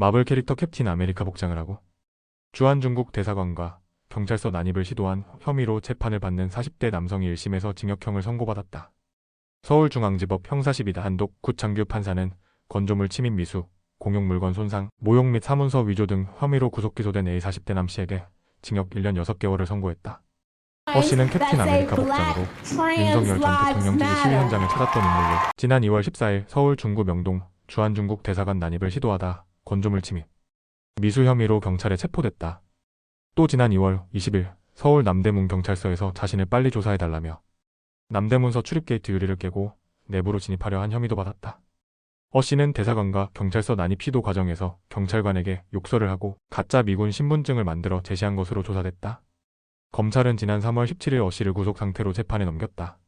마블 캐릭터 캡틴 아메리카 복장을 하고 주한 중국 대사관과 경찰서 난입을 시도한 혐의로 재판을 받는 40대 남성이 1심에서 징역형을 선고받았다. 서울중앙지법 형사 12다 한독 굿장규 판사는 건조물 침입 미수, 공용물건 손상, 모욕 및 사문서 위조 등 혐의로 구속 기소된 A 40대 남 씨에게 징역 1년 6개월을 선고했다. 어 씨는 캡틴 아메리카 복장으로 윤석열 전 대통령직의 시위 현장을 찾았던 인물로 지난 2월 14일 서울 중구 명동 주한중국 대사관 난입을 시도하다 건조물 침입, 미수 혐의로 경찰에 체포됐다. 또 지난 2월 20일 서울 남대문 경찰서에서 자신을 빨리 조사해달라며 남대문서 출입 게이트 유리를 깨고 내부로 진입하려 한 혐의도 받았다. 어 씨는 대사관과 경찰서 난입 시도 과정에서 경찰관에게 욕설을 하고 가짜 미군 신분증을 만들어 제시한 것으로 조사됐다. 검찰은 지난 3월 17일 어 씨를 구속 상태로 재판에 넘겼다.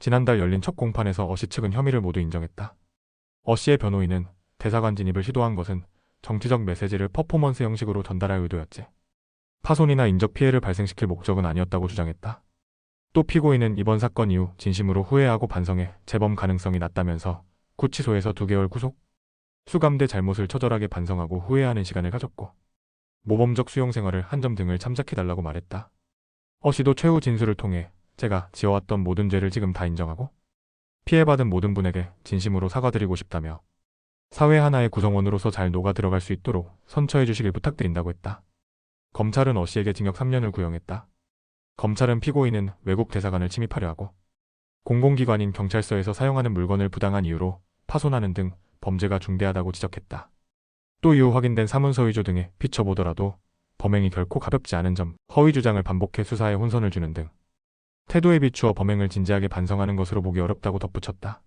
지난달 열린 첫 공판에서 어씨 측은 혐의를 모두 인정했다. 어 씨의 변호인은 대사관 진입을 시도한 것은 정치적 메시지를 퍼포먼스 형식으로 전달할 의도였지. 파손이나 인적 피해를 발생시킬 목적은 아니었다고 주장했다. 또 피고인은 이번 사건 이후 진심으로 후회하고 반성해 재범 가능성이 낮다면서 구치소에서 2개월 구속, 수감돼 잘못을 처절하게 반성하고 후회하는 시간을 가졌고 모범적 수용 생활을 한점 등을 참작해달라고 말했다. 어 씨도 최후 진술을 통해 제가 지어왔던 모든 죄를 지금 다 인정하고 피해받은 모든 분에게 진심으로 사과드리고 싶다며 사회 하나의 구성원으로서 잘 녹아 들어갈 수 있도록 선처해 주시길 부탁드린다고 했다. 검찰은 어 씨에게 징역 3년을 구형했다. 검찰은 피고인은 외국 대사관을 침입하려 하고 공공기관인 경찰서에서 사용하는 물건을 부당한 이유로 파손하는 등 범죄가 중대하다고 지적했다. 또 이후 확인된 사문서 위조 등에 비춰보더라도 범행이 결코 가볍지 않은 점, 허위 주장을 반복해 수사에 혼선을 주는 등 태도에 비추어 범행을 진지하게 반성하는 것으로 보기 어렵다고 덧붙였다.